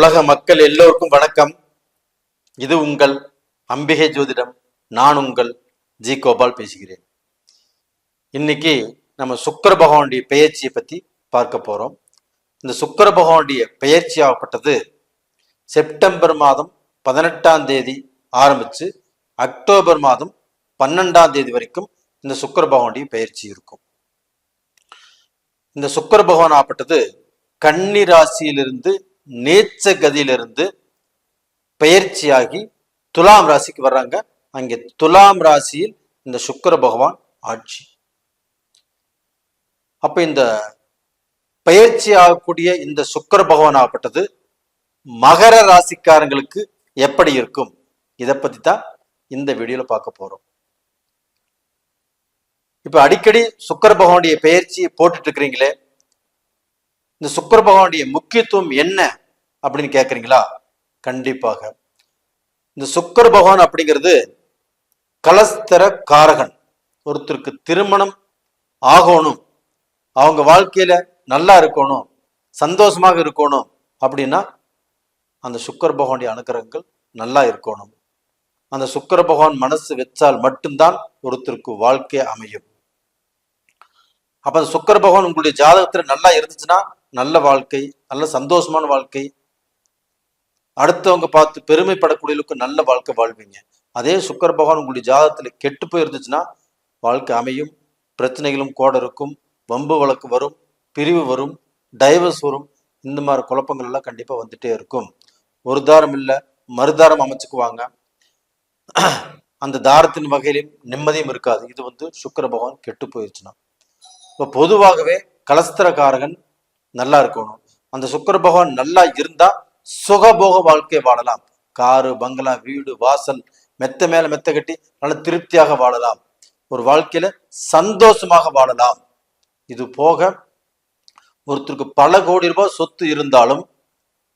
உலக மக்கள் எல்லோருக்கும் வணக்கம். இது உங்கள் அம்பிகை ஜோதிடம். நான் உங்கள் ஜி கோபால் பேசுகிறேன். இன்னைக்கு நம்ம சுக்கர பகவானுடைய பெயர்ச்சியை பத்தி பார்க்க போறோம். இந்த சுக்கர பகவானுடைய பெயர்ச்சி ஆகப்பட்டது செப்டம்பர் மாதம் பதினெட்டாம் தேதி ஆரம்பிச்சு அக்டோபர் மாதம் பன்னெண்டாம் தேதி வரைக்கும் இந்த சுக்கர பகவானுடைய பெயர்ச்சி இருக்கும். இந்த சுக்கர பகவான் ஆகப்பட்டது கன்னி ராசியிலிருந்து நேச்ச கதியிலிருந்து பயிற்சியாகி துலாம் ராசிக்கு வர்றாங்க. அங்கே துலாம் ராசியில் இந்த சுக்கிர பகவான் ஆட்சி. அப்ப இந்த பயிற்சி ஆகக்கூடிய இந்த சுக்கர பகவான் ஆகப்பட்டது மகர ராசிக்காரங்களுக்கு எப்படி இருக்கும்? இதை பத்தி தான் இந்த வீடியோல பார்க்க போறோம். இப்ப அடிக்கடி சுக்கர பகவானுடைய பயிற்சியை போட்டுட்டு இருக்கிறீங்களே இந்த சுக்கர பகவானுடைய முக்கியத்துவம் என்ன? அப்படின்னு கேக்குறீங்களா? கண்டிப்பாக. இந்த சுக்கர பகவான் அப்படிங்கிறது கலஸ்தர காரகன். ஒருத்தருக்கு திருமணம் ஆகணும். அவங்க வாழ்க்கையில நல்லா இருக்கணும் சந்தோஷமாக இருக்கணும் அப்படின்னா அந்த சுக்கர பகவானுடைய அனுகிரகங்கள் நல்லா இருக்கணும். அந்த சுக்கர பகவான் மனசு வச்சால் மட்டும்தான் ஒருத்தருக்கு வாழ்க்கை அமையும். அப்ப அந்த சுக்கர பகவான் உங்களுடைய ஜாதகத்துல நல்லா இருந்துச்சுன்னா நல்ல வாழ்க்கை நல்ல சந்தோஷமான வாழ்க்கை அடுத்தவங்க பார்த்து பெருமைப்படக்கூடியவங்களுக்கு நல்ல வாழ்க்கை வாழ்வீங்க. அதே சுக்கர பகவான் உங்களுடைய ஜாதகத்தில் கெட்டு போயிருந்துச்சுன்னா வாழ்க்கை அமையும் பிரச்சனைகளும் கோட இருக்கும் வம்பு வழக்கு வரும் பிரிவு வரும் டைவர்ஸ் வரும் இந்த மாதிரி குழப்பங்கள் எல்லாம் கண்டிப்பாக வந்துட்டே இருக்கும். ஒரு தாரம் இல்லை மறுதாரம் அமைச்சுக்குவாங்க. அந்த தாரத்தின் வகையிலும் நிம்மதியும் இருக்காது. இது வந்து சுக்கர பகவான் கெட்டு போயிருச்சுன்னா. இப்போ பொதுவாகவே கலஸ்திரக்காரகன் நல்லா இருக்கணும். அந்த சுக்கர பகவான் நல்லா இருந்தால் சுகபோக வாழ்க்கை வாழலாம். காரு பங்களா வீடு வாசல் மெத்த மேல மெத்த கட்டி நல்ல திருப்தியாக வாழலாம். ஒரு வாழ்க்கையில சந்தோஷமாக வாழலாம். இது போக ஒருத்தருக்கு பல கோடி ரூபாய் சொத்து இருந்தாலும்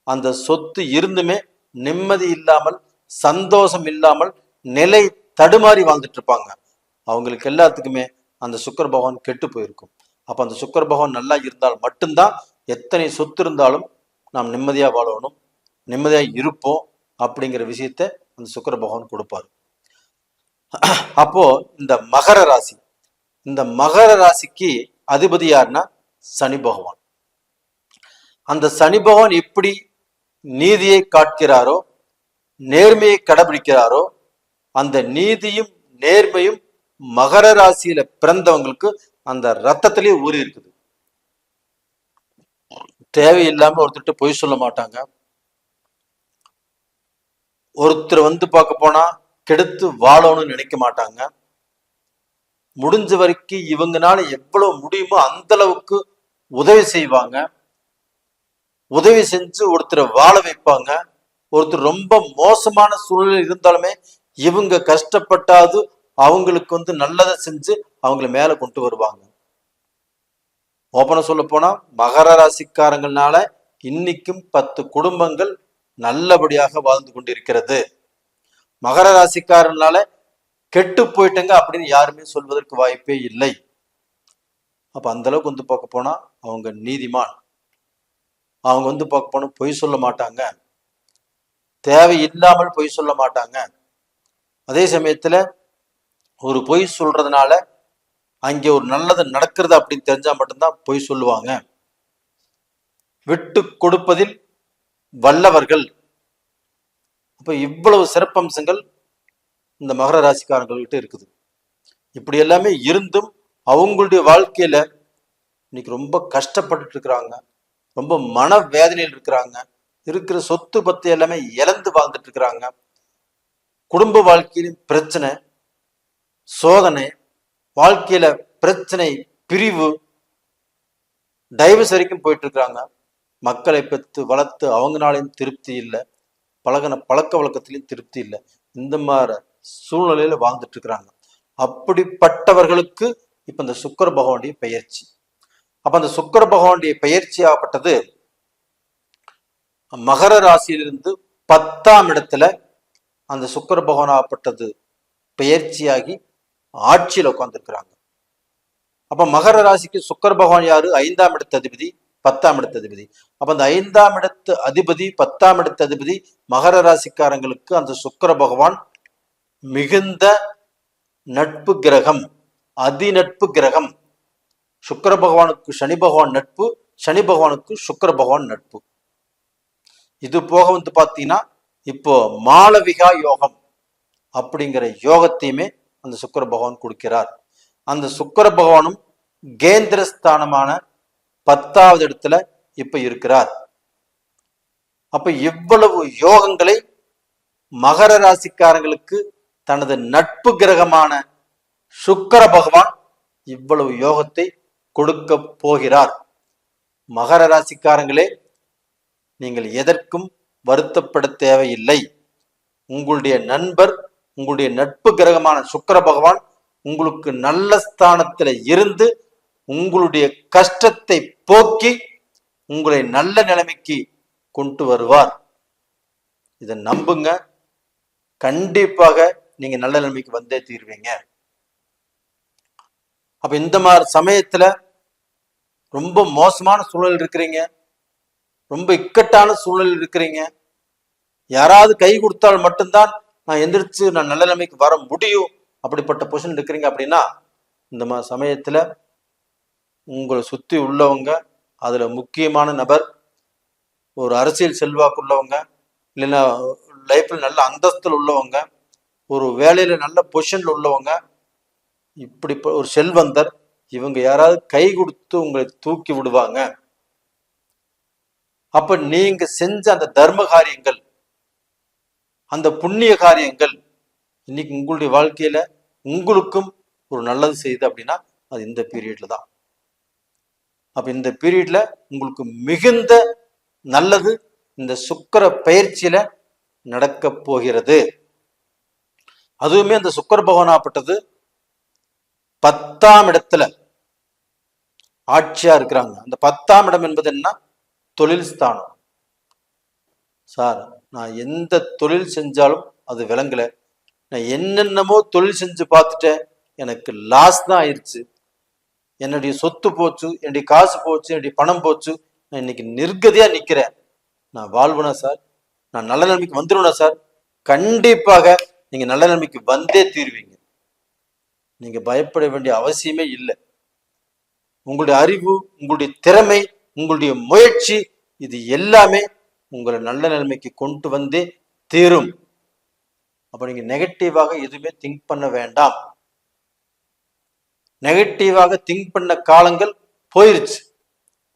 அந்த சொத்து இருந்துமே நிம்மதி இல்லாமல் சந்தோஷம் இல்லாமல் நிலை தடுமாறி வாழ்ந்துட்டு இருப்பாங்க. அவங்களுக்கு எல்லாத்துக்குமே அந்த சுக்கர பகவான் கெட்டு போயிருக்கும். அப்ப அந்த சுக்கர பகவான் நல்லா இருந்தால் மட்டும்தான் எத்தனை சொத்து இருந்தாலும் நாம் நிம்மதியா வாழணும் நிம்மதியா இருப்போம் அப்படிங்கிற விஷயத்த அந்த சுக்கர பகவான் கொடுப்பாரு. அப்போ இந்த மகர ராசி இந்த மகர ராசிக்கு அதிபதி யாருன்னா சனி பகவான். அந்த சனி பகவான் எப்படி நீதியை காட்கிறாரோ நேர்மையை கடைபிடிக்கிறாரோ அந்த நீதியும் நேர்மையும் மகர ராசியில பிறந்தவங்களுக்கு அந்த ரத்தத்திலேயே ஊறி இருக்குது தேவையில்லாம ஒருத்தர்கிட்ட பொய் சொல்ல மாட்டாங்க. ஒருத்தர் வந்து பார்க்க போனா கெடுத்து வாழணும்னு நினைக்க மாட்டாங்க. முடிஞ்ச வரைக்கும் இவங்கனால எவ்வளவு முடியுமோ அந்த அளவுக்கு உதவி செய்வாங்க. உதவி செஞ்சு ஒருத்தரை வாழ வைப்பாங்க. ஒருத்தர் ரொம்ப மோசமான சூழ்நிலை இருந்தாலுமே இவங்க கஷ்டப்பட்டாது அவங்களுக்கு வந்து நல்லதை செஞ்சு அவங்கள மேல கொண்டு வருவாங்க. ஓப்பனாக சொல்ல போனால் மகர ராசிக்காரங்கள்னால இன்னைக்கும் பத்து குடும்பங்கள் நல்லபடியாக வாழ்ந்து கொண்டிருக்கிறது. மகர ராசிக்காரனால கெட்டு போயிட்டங்க அப்படின்னு யாருமே சொல்வதற்கு வாய்ப்பே இல்லை. அப்ப அந்த அளவுக்கு வந்து பார்க்க போனா அவங்க நீதிமான். அவங்க வந்து பார்க்க போனா பொய் சொல்ல மாட்டாங்க. தேவை இல்லாமல் பொய் சொல்ல மாட்டாங்க. அதே சமயத்துல ஒரு பொய் சொல்றதுனால அங்கே ஒரு நல்லது நடக்கிறது அப்படின்னு தெரிஞ்சா மட்டும்தான் பொய் சொல்லுவாங்க. விட்டு கொடுப்பதில் வல்லவர்கள். அப்போ இவ்வளவு சிறப்பம்சங்கள் இந்த மகர ராசிக்காரங்கள்கிட்ட இருக்குது. இப்படி எல்லாமே இருந்தும் அவங்களுடைய வாழ்க்கையில இன்னைக்கு ரொம்ப கஷ்டப்பட்டுட்டு இருக்கிறாங்க. ரொம்ப மன வேதனையில் இருக்கிறாங்க. இருக்கிற சொத்து பத்து எல்லாமே இழந்து வாழ்ந்துட்டு இருக்கிறாங்க. குடும்ப வாழ்க்கையிலும் பிரச்சனை சோதனை வாழ்க்கையில பிரச்சனை பிரிவு டைவர்ஸ் வரைக்கும் போயிட்டு இருக்கிறாங்க மக்களை பெற்று வளர்த்து அவங்கனாலையும் திருப்தி இல்லை. பழகின பழக்க வழக்கத்திலையும் திருப்தி இல்லை. இந்த மாதிரி சூழ்நிலையில வாழ்ந்துட்டு இருக்கிறாங்க அப்படிப்பட்டவர்களுக்கு இப்ப இந்த சுக்கர பகவானுடைய பெயர்ச்சி. அப்ப அந்த சுக்கர பகவானுடைய பெயர்ச்சி ஆகப்பட்டது மகர ராசியிலிருந்து பத்தாம் இடத்துல அந்த சுக்கர பகவான் ஆகப்பட்டது பெயர்ச்சியாகி ஆட்சியில் உட்காந்துருக்கிறாங்க அப்ப மகர ராசிக்கு சுக்கர பகவான் யாரு? ஐந்தாம் இடத்த அதிபதி பத்தாம் இடத்து அதிபதி. அப்ப அந்த ஐந்தாம் இடத்து அதிபதி பத்தாம் இடத்து அதிபதி மகர ராசிக்காரங்களுக்கு அந்த சுக்கர பகவான் மிகுந்த நட்பு கிரகம் அதிநட்பு கிரகம். சுக்கர பகவானுக்கு சனி பகவான் நட்பு சனி பகவானுக்கு சுக்கர பகவான் நட்பு. இது போக வந்து பார்த்தீங்கன்னா இப்போ மாளவிகா யோகம் அப்படிங்கிற யோகத்தையுமே அந்த சுக்கர பகவான் கொடுக்கிறார். அந்த சுக்கர பகவானும் கேந்திரஸ்தானமான பத்தாவது இடத்துல இப்ப இருக்கிறார். அப்ப இவ்வளவு யோகங்களை மகர ராசிக்காரங்களுக்கு தனது நட்பு கிரகமான சுக்கர பகவான் இவ்வளவு யோகத்தை கொடுக்க போகிறார். மகர ராசிக்காரங்களே நீங்கள் எதற்கும் வருத்தப்பட தேவையில்லை. உங்களுடைய நண்பர் உங்களுடைய நட்பு கிரகமான சுக்கர பகவான் உங்களுக்கு நல்ல ஸ்தானத்துல இருந்து உங்களுடைய கஷ்டத்தை போக்கி உங்களை நல்ல நிலைமைக்கு கொண்டு வருவார். இதை நம்புங்க. கண்டிப்பாக நீங்க நல்ல நிலைமைக்கு வந்தே தீர்வீங்க. அப்ப இந்த மாதிரி சமயத்துல ரொம்ப மோசமான சூழல் இருக்கிறீங்க. ரொம்ப இக்கட்டான சூழல் இருக்கிறீங்க. யாராவது கை கொடுத்தால் மட்டும்தான் நான் எந்திரிச்சு நான் நல்ல நிலைமைக்கு வர முடியும். அப்படிப்பட்ட பொசிஷன் இருக்கிறீங்க அப்படின்னா இந்த மாதிரி சமயத்தில் உங்களை சுற்றி உள்ளவங்க அதில் முக்கியமான நபர் ஒரு அரசியல் செல்வாக்கு உள்ளவங்க இல்லைன்னா லைஃப்பில் நல்ல அந்தஸ்தில் உள்ளவங்க ஒரு வேலையில் நல்ல பொசிஷனில் உள்ளவங்க இப்படி ப- ஒரு செல்வந்தர் இவங்க யாராவது கை கொடுத்து உங்களை தூக்கி விடுவாங்க. அப்ப நீங்க செஞ்ச அந்த தர்ம காரியங்கள் அந்த புண்ணிய காரியங்கள் இன்னைக்கு உங்களுடைய வாழ்க்கையில உங்களுக்கும் ஒரு நல்லது செய்யுது அப்படின்னா அது இந்த பீரியட்ல தான். அப்ப இந்த பீரியட்ல உங்களுக்கு மிகுந்த நல்லது இந்த சுக்கர பயிற்சியில நடக்க போகிறது. அதுவுமே அந்த சுக்கர பகவானாப்பட்டது பத்தாம் இடத்துல ஆட்சியா இருக்கிறாங்க. அந்த பத்தாம் இடம் என்பது என்ன? தொழில் ஸ்தானம். சார் நான் எந்த தொழில் செஞ்சாலும் அது விளங்கல. நான் என்னென்னமோ தொழில் செஞ்சு பார்த்துட்டேன். எனக்கு லாஸ் தான் ஆயிடுச்சு என்னுடைய சொத்து போச்சு என்னுடைய காசு போச்சு என்னுடைய பணம் போச்சு. நான் இன்னைக்கு நிர்கதியா நிக்கிறேன். நான் வாழ்வனா சார் நான் நல்ல நிலைமைக்கு வந்துடுவேனா சார்? கண்டிப்பாக நீங்க நல்ல நிலைமைக்கு வந்தே தீருவீங்க. நீங்க பயப்பட வேண்டிய அவசியமே இல்லை. உங்களுடைய அறிவு உங்களுடைய திறமை உங்களுடைய முயற்சி இது எல்லாமே உங்களை நல்ல நிலைமைக்கு கொண்டு வந்தே தீரும். அப்போ நீங்க நெகட்டிவாக எதுவுமே திங்க் பண்ண வேண்டாம். நெகட்டிவாக திங்க் பண்ண காலங்கள் போயிருச்சு.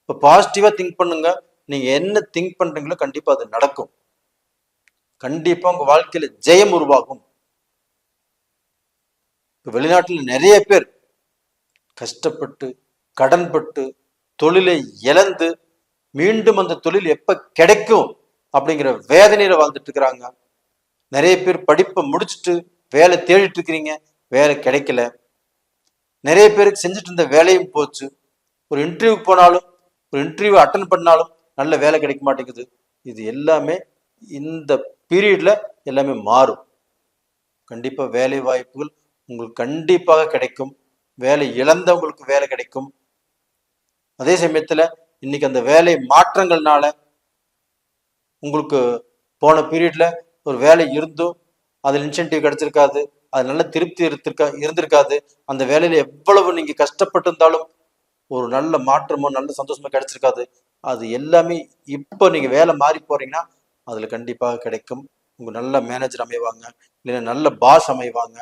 இப்போ பாசிட்டிவா திங்க் பண்ணுங்க. நீங்க என்ன திங்க் பண்றீங்களோ கண்டிப்பாக அது நடக்கும். கண்டிப்பா உங்க வாழ்க்கையில ஜெயம் உருவாகும். இப்போ வெளிநாட்டில் நிறைய பேர் கஷ்டப்பட்டு கடன்பட்டு தொழிலை இழந்து மீண்டும் அந்த தொழில் எப்ப கிடைக்கும் அப்படிங்கிற வேதனையில வாழ்ந்துட்டு இருக்கிறாங்க. நிறைய பேர் படிப்பை முடிச்சுட்டு வேலை தேடிட்டு இருக்கிறீங்க. வேலை கிடைக்கல. நிறைய பேருக்கு செஞ்சுட்டு இருந்த வேலையும் போச்சு. ஒரு இன்டர்வியூ போனாலும் ஒரு இன்டர்வியூ அட்டன் பண்ணாலும் நல்ல வேலை கிடைக்க மாட்டேங்குது. இது எல்லாமே இந்த பீரியட்ல எல்லாமே மாறும். கண்டிப்பா வேலை வாய்ப்புகள் உங்களுக்கு கண்டிப்பாக கிடைக்கும். வேலை இழந்தவங்களுக்கு வேலை கிடைக்கும். அதே சமயத்துல இன்னைக்கு அந்த வேலை மாற்றங்கள்னால உங்களுக்கு போன பீரியட்ல ஒரு வேலை இருந்தும் அதில் இன்சென்டிவ் கிடைச்சிருக்காது அது நல்ல திருப்தி இருந்திருக்கா இருந்திருக்காது. அந்த வேலையில எவ்வளவு நீங்க கஷ்டப்பட்டிருந்தாலும் ஒரு நல்ல மாற்றமோ நல்ல சந்தோஷமோ கிடைச்சிருக்காது. அது எல்லாமே இப்போ நீங்க வேலை மாறி போறீங்கன்னா அதுல கண்டிப்பாக கிடைக்கும். உங்க நல்ல மேனேஜர் அமைவாங்க இல்லைன்னா நல்ல பாஸ் அமைவாங்க.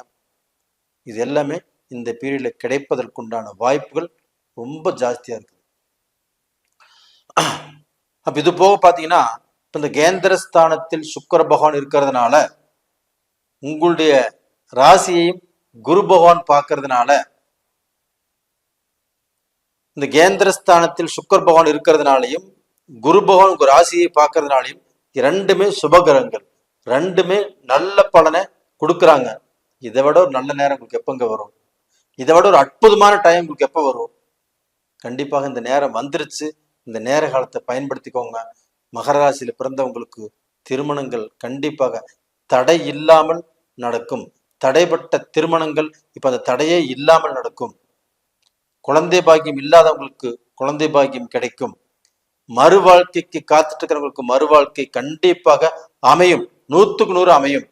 இது எல்லாமே இந்த பீரியட்ல கிடைப்பதற்குண்டான வாய்ப்புகள் ரொம்ப ஜாஸ்தியா இருக்குது அப்ப இது போக பாத்தீங்கன்னா இப்போ இந்த கேந்திரஸ்தானத்தில் சுக்கர பகவான் இருக்கிறதுனால உங்களுடைய ராசியையும் குரு பகவான் பார்க்கறதுனால இந்த கேந்திரஸ்தானத்தில் சுக்கர் பகவான் இருக்கிறதுனாலையும் குரு பகவான் உங்க ராசியை பார்க்கறதுனாலையும் ரெண்டுமே சுபகிரகங்கள் ரெண்டுமே நல்ல பலனை கொடுக்குறாங்க. இதை விட ஒரு நல்ல நேரம் உங்களுக்கு எப்பங்க வரும்? இதை விட ஒரு அற்புதமான டைம் உங்களுக்கு எப்போ வரும்? கண்டிப்பாக இந்த நேரம் வந்துருச்சு. இந்த நேர காலத்தை பயன்படுத்திக்கோங்க. மகர ராசியில் பிறந்தவங்களுக்கு திருமணங்கள் கண்டிப்பாக தடை இல்லாமல் நடக்கும். தடைப்பட்ட திருமணங்கள் இப்ப அந்த தடையே இல்லாமல் நடக்கும். குழந்தை பாக்கியம் இல்லாதவங்களுக்கு குழந்தை பாக்கியம் கிடைக்கும். மறு வாழ்க்கைக்கு காத்துட்டு இருக்கிறவங்களுக்கு மறு வாழ்க்கை கண்டிப்பாக அமையும். நூத்துக்கு நூறு அமையும்.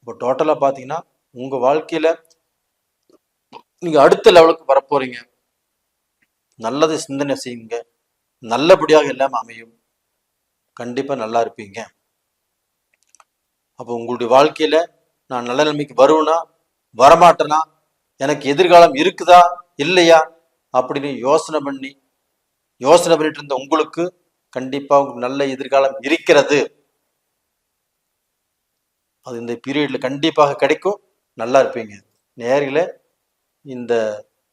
இப்போ டோட்டலா பாத்தீங்கன்னா உங்க வாழ்க்கையில நீங்க அடுத்த லெவலுக்கு வரப்போறீங்க. நல்லது சிந்தனை செய்யுங்க. நல்லபடியாக எல்லாம் அமையும். கண்டிப்பாக நல்லா இருப்பீங்க. அப்போ உங்களுடைய வாழ்க்கையில் நான் நல்ல நிலைமைக்கு வருவேனா? வரமாட்டேனா? எனக்கு எதிர்காலம் இருக்குதா? இல்லையா? அப்படின்னு யோசனை பண்ணி யோசனை பண்ணிட்டு இருந்த உங்களுக்கு கண்டிப்பாக உங்களுக்கு நல்ல எதிர்காலம் இருக்கிறது. அது இந்த பீரியடில் கண்டிப்பாக கிடைக்கும். நல்லா இருப்பீங்க. நேரில் இந்த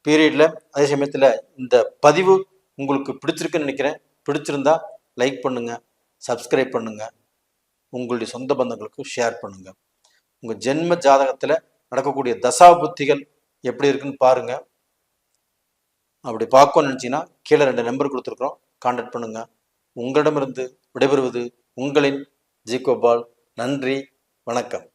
பீரியடில் அதே சமயத்தில் இந்த பதிவு உங்களுக்கு பிடிச்சிருக்குன்னு நினைக்கிறேன். பிடிச்சிருந்தா லைக் பண்ணுங்கள் சப்ஸ்கிரைப் பண்ணுங்கள் உங்களுடைய சொந்த பந்தங்களுக்கு ஷேர் பண்ணுங்கள் உங்கள் ஜென்ம ஜாதகத்தில் நடக்கக்கூடிய தசா புத்திகள் எப்படி இருக்குன்னு பாருங்கள் அப்படி பார்க்கணும்னு நினச்சிங்கன்னா கீழே ரெண்டு நம்பர் கொடுத்துருக்குறோம். கான்டாக்ட் பண்ணுங்கள் உங்களிடமிருந்து விடைபெறுவது உங்களின் ஜிகோபால். நன்றி வணக்கம்.